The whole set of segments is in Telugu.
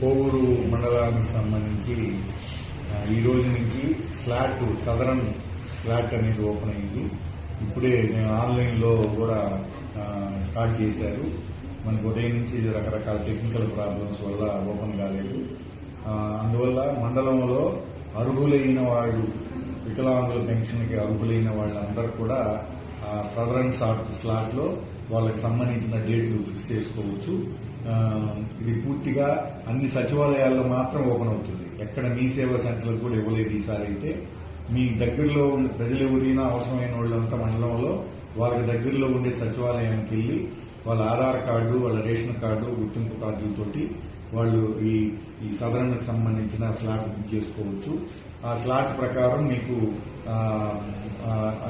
కోవూరు మండలానికి సంబంధించి ఈ రోజు నుంచి స్లాట్ సదరన్ స్లాట్ అనేది ఓపెన్ అయింది. ఇప్పుడే నేను ఆన్లైన్లో కూడా స్టార్ట్ చేశారు. మనకు ఉదయం నుంచి రకరకాల టెక్నికల్ ప్రాబ్లమ్స్ వల్ల ఓపెన్ కాలేదు. అందువల్ల మండలంలో అర్హులైన వాళ్ళు వికలాంగుల పెన్షన్కి అర్హులైన వాళ్ళందరూ కూడా సదరన్ స్లాట్ స్లాట్లో వాళ్ళకి సంబంధించిన డేట్లు ఫిక్స్ చేసుకోవచ్చు. ఇది పూర్తిగా అన్ని సచివాలయాల్లో మాత్రం ఓపెన్ అవుతుంది. ఎక్కడ మీ సేవా సెంటర్లు కూడా ఇవ్వలేదు ఈసారి అయితే. మీ దగ్గరలో ఉన్న ప్రజలు ఎవరైనా అవసరమైన వాళ్ళంతా మండలంలో వారికి దగ్గరలో ఉండే సచివాలయానికి వెళ్ళి వాళ్ళ ఆధార్ కార్డు వాళ్ళ రేషన్ కార్డు గుర్తింపు కార్డులతోటి వాళ్ళు ఈ ఈ సదరణకు సంబంధించిన స్లాట్ బుక్ చేసుకోవచ్చు. ఆ స్లాట్ ప్రకారం మీకు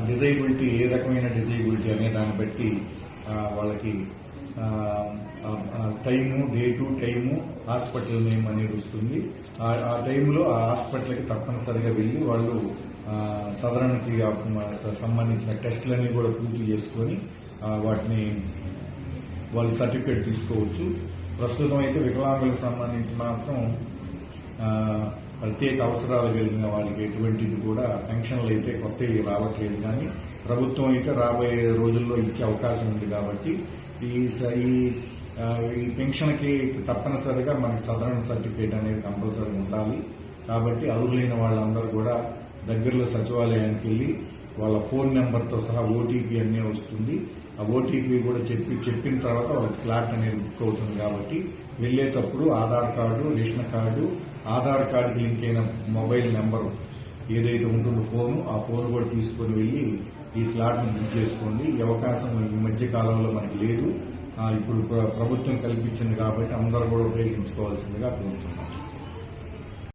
డిజైబిలిటీ ఏ రకమైన డిజైబిలిటీ అనే దాన్ని బట్టి వాళ్ళకి time date time hospital name అనేది వస్తుంది. ఆ ఆ టైంలో ఆ హాస్పిటల్కి తప్పనిసరిగా వెళ్ళి వాళ్ళు సదరణకి సంబంధించిన టెస్టులన్నీ కూడా పూర్తి చేసుకొని వాటిని వాళ్ళు సర్టిఫికేట్ తీసుకోవచ్చు. ప్రస్తుతం అయితే వికలాంగులకు సంబంధించి మాత్రం ప్రత్యేక అవసరాలు కలిగిన వాళ్ళకి ఎటువంటిది కూడా పెన్షన్లు అయితే కొత్తవి రావట్లేదు. కానీ ప్రభుత్వం అయితే రాబోయే రోజుల్లో ఇచ్చే అవకాశం ఉంది కాబట్టి ఈ ఈ పెన్షన్కి తప్పనిసరిగా మనకి సదరణ సర్టిఫికేట్ అనేది కంపల్సరీ ఉండాలి. కాబట్టి అర్హులైన వాళ్ళందరూ కూడా దగ్గరలో సచివాలయానికి వెళ్ళి వాళ్ళ ఫోన్ నెంబర్తో సహా ఓటీపీ అన్నీ వస్తుంది. ఆ ఓటీపీ కూడా చెప్పి చెప్పిన తర్వాత వాళ్ళకి స్లాట్ అనేది బుక్ అవుతుంది కాబట్టి వెళ్ళేటప్పుడు Aadhaar card ration card Aadhaar కార్డుకి లింక్ అయిన మొబైల్ నెంబర్ ఏదైతే ఉంటుందో ఫోను ఆ ఫోన్ కూడా తీసుకొని వెళ్ళి ఈ స్లాట్ని బుక్ చేసుకోండి. ఈ అవకాశం ఈ మధ్య కాలంలో మనకి లేదు. ఇప్పుడు ప్రభుత్వం కల్పించింది కాబట్టి అందరూ కూడా ఉపయోగించుకోవాల్సిందిగా కోరుతున్నాం